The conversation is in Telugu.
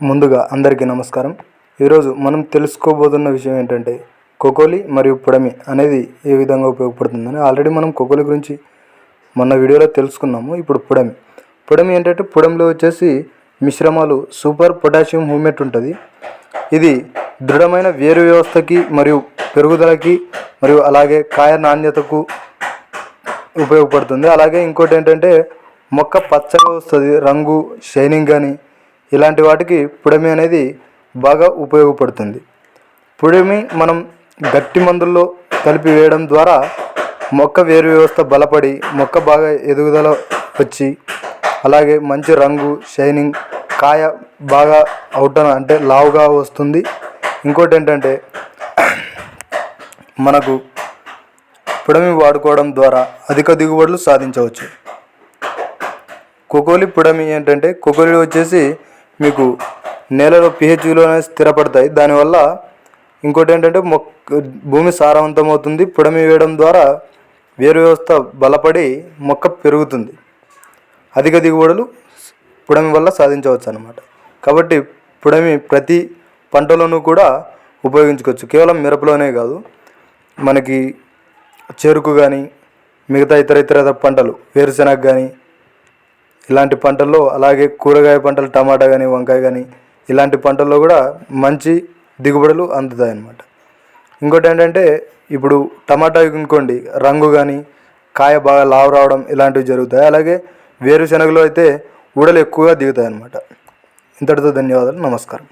ముందుగా అందరికీ నమస్కారం. ఈరోజు మనం తెలుసుకోబోతున్న విషయం ఏంటంటే కొకోలి మరియు పుడమి అనేది ఏ విధంగా ఉపయోగపడుతుందని. ఆల్రెడీ మనం కొకోలి గురించి మొన్న వీడియోలో తెలుసుకున్నాము. ఇప్పుడు పుడమి. పుడమి ఏంటంటే పుడంలో వచ్చేసి మిశ్రమాలు సూపర్ పొటాషియం హ్యూమేట్ ఉంటుంది. ఇది దృఢమైన వేరు వ్యవస్థకి మరియు పెరుగుదలకి మరియు అలాగే కాయ నాణ్యతకు ఉపయోగపడుతుంది. అలాగే ఇంకోటి ఏంటంటే మొక్క పచ్చగా వస్తుంది. రంగు షైనింగ్ కానీ ఇలాంటి వాటికి పుడమి అనేది బాగా ఉపయోగపడుతుంది. పుడమి మనం గట్టి మందుల్లో కలిపి వేయడం ద్వారా మొక్క వేరు వ్యవస్థ బలపడి మొక్క బాగా ఎదుగుదల వచ్చి అలాగే మంచి రంగు షైనింగ్ కాయ బాగా అవుటన అంటే లావుగా వస్తుంది. ఇంకోటి ఏంటంటే మనకు పుడమి వాడుకోవడం ద్వారా అధిక దిగుబడులు సాధించవచ్చు. కొకోలి పుడమి ఏంటంటే కొకోలి వచ్చేసి మీకు నేలలో పిహెచ్లోనే స్థిరపడతాయి. దానివల్ల ఇంకోటి ఏంటంటే మొక్క భూమి సారవంతమవుతుంది. పుడమి వేయడం ద్వారా వేరు వ్యవస్థ బలపడి మొక్క పెరుగుతుంది. అధిక దిగుబడులు పుడమి వల్ల సాధించవచ్చు అన్నమాట కాబట్టి పుడమి ప్రతి పంటలోనూ కూడా ఉపయోగించుకోవచ్చు. కేవలం మిరపలోనే కాదు మనకి చెరుకు కానీ మిగతా ఇతర ఇతర పంటలు వేరుశెనగ కానీ ఇలాంటి పంటల్లో అలాగే కూరగాయ పంటలు టమాటా కానీ వంకాయ కానీ ఇలాంటి పంటల్లో కూడా మంచి దిగుబడులు అందుతాయి అన్నమాట ఇంకోటి ఏంటంటే ఇప్పుడు టమాటా ఇంకోండి రంగు కానీ కాయ బాగా లావు రావడం ఇలాంటివి జరుగుతాయి. అలాగే వేరుశెనగలో అయితే ఊడలు ఎక్కువగా దిగుతాయి అన్నమాట ఇంతటితో ధన్యవాదాలు. నమస్కారం.